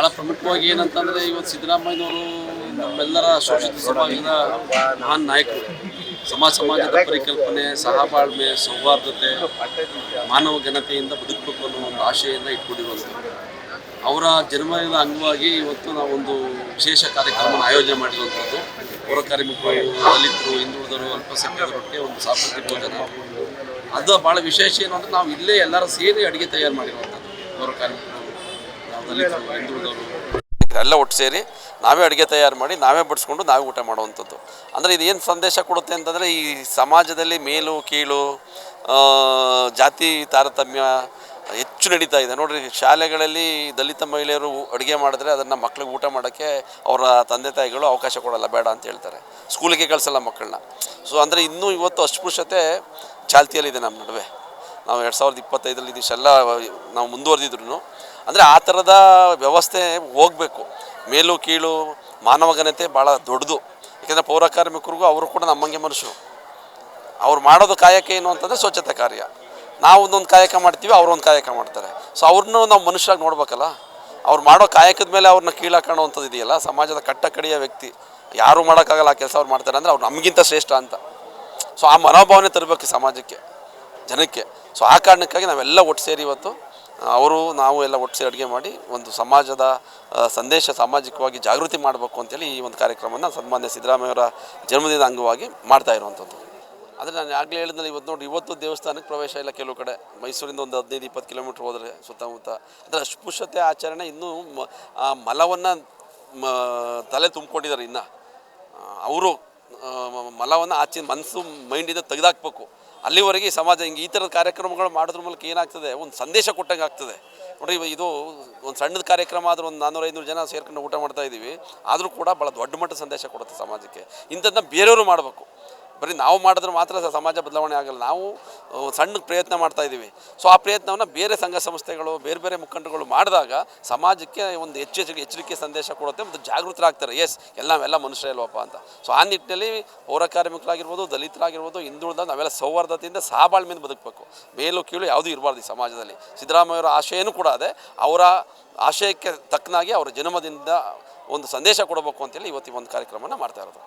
ಭಾಳ ಪ್ರಮುಖವಾಗಿ ಏನಂತಂದ್ರೆ ಇವತ್ತು ಸಿದ್ದರಾಮಯ್ಯನವರು ನಮ್ಮೆಲ್ಲರ ಶೋಷಿತ ಸಮಾಜದ ಮಹಾನ್ ನಾಯಕರು. ಸಮಾಜ ಸಮಾಜದ ಪರಿಕಲ್ಪನೆ, ಸಹಬಾಳ್ಮೆ, ಸೌಹಾರ್ದತೆ, ಮಾನವ ಘನತೆಯಿಂದ ಬದುಕಬೇಕು ಅನ್ನೋ ಒಂದು ಆಶೆಯನ್ನು ಇಟ್ಕೊಂಡಿರುವಂಥ ಅವರ ಜನ್ಮದಿನದ ಅಂಗವಾಗಿ ಇವತ್ತು ನಾವೊಂದು ವಿಶೇಷ ಕಾರ್ಯಕ್ರಮ ಆಯೋಜನೆ ಮಾಡಿರುವಂಥದ್ದು. ಪೌರ ಕಾರ್ಮಿಕರು, ದಲಿತರು ಹಿಂದುಳಿದರು ಅಲ್ಪಸಂಖ್ಯಾತರೊಟ್ಟಿಗೆ ಒಂದು ಸಾಂಸ್ಕೃತಿಕ ಭೋಜನ. ಅದು ಭಾಳ ವಿಶೇಷ ಏನು ಅಂದರೆ ನಾವು ಇಲ್ಲೇ ಎಲ್ಲರೂ ಸೇರಿ ಅಡುಗೆ ತಯಾರು ಮಾಡಿರುವಂಥದ್ದು ಪೌರ ಕಾರ್ಮಿಕರು. ನಾವು ಎಲ್ಲ ಒಟ್ಟು ಸೇರಿ ನಾವೇ ಅಡುಗೆ ತಯಾರು ಮಾಡಿ ನಾವೇ ಬಡಿಸ್ಕೊಂಡು ನಾವೇ ಊಟ ಮಾಡುವಂಥದ್ದು. ಅಂದರೆ ಇದು ಏನು ಸಂದೇಶ ಕೊಡುತ್ತೆ ಅಂತಂದರೆ ಈ ಸಮಾಜದಲ್ಲಿ ಮೇಲು, ಕೀಳು ಜಾತಿ ತಾರತಮ್ಯ ಹೆಚ್ಚು ನಡೀತಾ ಇದೆ. ನೋಡಿರಿ, ಶಾಲೆಗಳಲ್ಲಿ ದಲಿತ ಮಹಿಳೆಯರು ಅಡುಗೆ ಮಾಡಿದ್ರೆ ಅದನ್ನು ಮಕ್ಳಿಗೆ ಊಟ ಮಾಡೋಕ್ಕೆ ಅವರ ತಂದೆ ತಾಯಿಗಳು ಅವಕಾಶ ಕೊಡಲ್ಲ, ಬೇಡ ಅಂತ ಹೇಳ್ತಾರೆ. ಸ್ಕೂಲಿಗೆ ಕಳಿಸಲ್ಲ ಮಕ್ಕಳನ್ನ. ಸೊ ಅಂದರೆ ಇನ್ನೂ ಇವತ್ತು ಅಸ್ಪೃಶ್ಯತೆ ಚಾಲ್ತಿಯಲ್ಲಿದೆ ನಮ್ಮ ನಡುವೆ. ನಾವು ಎರಡು ಸಾವಿರದ ಇಪ್ಪತ್ತೈದರಲ್ಲಿ ಇದಿಷ್ಟೆಲ್ಲ ನಾವು ಮುಂದುವರೆದಿದ್ರು ಅಂದರೆ ಆ ಥರದ ವ್ಯವಸ್ಥೆ ಹೋಗಬೇಕು. ಮೇಲು, ಕೀಳು, ಮಾನವ ಘನತೆ ಭಾಳ ದೊಡ್ಡದು. ಯಾಕೆಂದರೆ ಪೌರ ಕಾರ್ಮಿಕರಿಗೂ ಅವರು ಕೂಡ ನಮ್ಮಂಗೆ ಮನುಷ್ಯರು. ಅವ್ರು ಮಾಡೋದು ಕಾಯಕ ಏನು ಅಂತಂದರೆ ಸ್ವಚ್ಛತೆ ಕಾರ್ಯ. ನಾವು ಒಂದೊಂದು ಕಾಯಕ ಮಾಡ್ತೀವಿ, ಅವ್ರು ಒಂದು ಕಾಯಕ ಮಾಡ್ತಾರೆ. ಸೊ ಅವ್ರನ್ನೂ ನಾವು ಮನುಷ್ಯರಾಗಿ ನೋಡ್ಬೇಕಲ್ಲ? ಅವ್ರು ಮಾಡೋ ಕಾಯಕದ ಮೇಲೆ ಅವ್ರನ್ನ ಕೀಳಾಕೊಳ್ಳೋವಂಥದ್ದು ಇದೆಯಲ್ಲ? ಸಮಾಜದ ಕಟ್ಟ ಕಡಿಯ ವ್ಯಕ್ತಿ. ಯಾರು ಮಾಡೋಕ್ಕಾಗಲ್ಲ ಆ ಕೆಲಸ ಅವ್ರು ಮಾಡ್ತಾರೆ, ಅಂದರೆ ಅವ್ರು ನಮಗಿಂತ ಶ್ರೇಷ್ಠ ಅಂತ. ಸೊ ಆ ಮನೋಭಾವನೆ ತರಬೇಕು ಸಮಾಜಕ್ಕೆ, ಜನಕ್ಕೆ. ಸೊ ಆ ಕಾರಣಕ್ಕಾಗಿ ನಾವೆಲ್ಲ ಒಟ್ಟು ಸೇರಿ ಇವತ್ತು ಅವರು, ನಾವು ಎಲ್ಲ ಒಟ್ಟು ಸೇರಿ ಅಡುಗೆ ಮಾಡಿ ಒಂದು ಸಮಾಜದ ಸಂದೇಶ ಸಾಮಾಜಿಕವಾಗಿ ಜಾಗೃತಿ ಮಾಡಬೇಕು ಅಂತೇಳಿ ಈ ಒಂದು ಕಾರ್ಯಕ್ರಮವನ್ನು ಸನ್ಮಾನ್ಯ ಸಿದ್ದರಾಮಯ್ಯವರ ಜನ್ಮದಿನದ ಅಂಗವಾಗಿ ಮಾಡ್ತಾ ಇರುವಂಥದ್ದು. ಆದರೆ ನಾನು ಆಗಲೇ ಹೇಳಿದ್ನಲ್ಲ, ಇವತ್ತು ನೋಡಿ ಇವತ್ತು ದೇವಸ್ಥಾನಕ್ಕೆ ಪ್ರವೇಶ ಇಲ್ಲ ಕೆಲವು ಕಡೆ. ಮೈಸೂರಿಂದ ಒಂದು ಹದಿನೈದು, ಇಪ್ಪತ್ತು ಕಿಲೋಮೀಟ್ರ್ ಹೋದರೆ ಸುತ್ತಮುತ್ತ. ಅಂದರೆ ಅಸ್ಪೃಶ್ಯತೆ ಆಚರಣೆ ಇನ್ನೂ ಮಲವನ್ನು, ಮ, ತಲೆ ತುಂಬಿಕೊಂಡಿದ್ದಾರೆ ಇನ್ನು. ಅವರು ಮಲವನ್ನು ಆಚೆ ಮನಸ್ಸು ಮೈಂಡಿಂದ ತೆಗೆದಾಕ್ಬೇಕು. ಅಲ್ಲಿವರೆಗೆ ಸಮಾಜ ಹಿಂಗೆ ಈ ಥರದ ಕಾರ್ಯಕ್ರಮಗಳು ಮಾಡೋದ್ರ ಮೂಲಕ ಏನಾಗ್ತದೆ? ಒಂದು ಸಂದೇಶ ಕೊಟ್ಟಂಗೆ ಆಗ್ತದೆ. ನೋಡಿ ಇದು ಒಂದು ಸಣ್ಣದ ಕಾರ್ಯಕ್ರಮ ಆದರೂ ಒಂದು ನಾನ್ನೂರು ಐನೂರು ಜನ ಸೇರ್ಕೊಂಡು ಊಟ ಮಾಡ್ತಾ ಇದ್ದೀವಿ ಆದರೂ ಕೂಡ ಭಾಳ ದೊಡ್ಡ ಮಟ್ಟ ಸಂದೇಶ ಕೊಡುತ್ತೆ ಸಮಾಜಕ್ಕೆ. ಇಂಥದ್ದನ್ನ ಬೇರೆಯವರು ಮಾಡಬೇಕು. ಬರೀ ನಾವು ಮಾಡಿದ್ರೆ ಮಾತ್ರ ಸಮಾಜ ಬದಲಾವಣೆ ಆಗಲ್ಲ. ನಾವು ಸಣ್ಣ ಪ್ರಯತ್ನ ಮಾಡ್ತಾ ಇದ್ದೀವಿ. ಸೊ ಆ ಪ್ರಯತ್ನವನ್ನು ಬೇರೆ ಸಂಘ ಸಂಸ್ಥೆಗಳು, ಬೇರೆ ಬೇರೆ ಮುಖಂಡರುಗಳು ಮಾಡಿದಾಗ ಸಮಾಜಕ್ಕೆ ಒಂದು ಎಚ್ಚರಿಕೆ ಎಚ್ಚರಿಕೆ ಸಂದೇಶ ಕೊಡುತ್ತೆ ಮತ್ತು ಜಾಗೃತರಾಗ್ತಾರೆ. ಎಸ್ ಎಲ್ಲ ಎಲ್ಲ ಮನುಷ್ಯ ಇಲ್ವಪ್ಪ ಅಂತ. ಸೊ ಆ ನಿಟ್ಟಿನಲ್ಲಿ ಪೌರ ಕಾರ್ಮಿಕರಾಗಿರ್ಬೋದು, ದಲಿತರಾಗಿರ್ಬೋದು, ಹಿಂದುಳಿದ ನಾವೆಲ್ಲ ಸೌಹಾರ್ದತೆಯಿಂದ ಸಹಬಾಳ್ಮೆಯಿಂದ ಬದುಕಬೇಕು. ಮೇಲು ಕೀಳು ಯಾವುದೂ ಇರಬಾರ್ದು ಈ ಸಮಾಜದಲ್ಲಿ. ಸಿದ್ದರಾಮಯ್ಯವರ ಆಶಯನೂ ಕೂಡ ಅದೇ. ಅವರ ಆಶಯಕ್ಕೆ ತಕ್ಕನಾಗಿ ಅವರ ಜನ್ಮದಿಂದ ಒಂದು ಸಂದೇಶ ಕೊಡಬೇಕು ಅಂತೇಳಿ ಇವತ್ತಿ ಒಂದು ಕಾರ್ಯಕ್ರಮನ ಮಾಡ್ತಾ ಇರೋದು.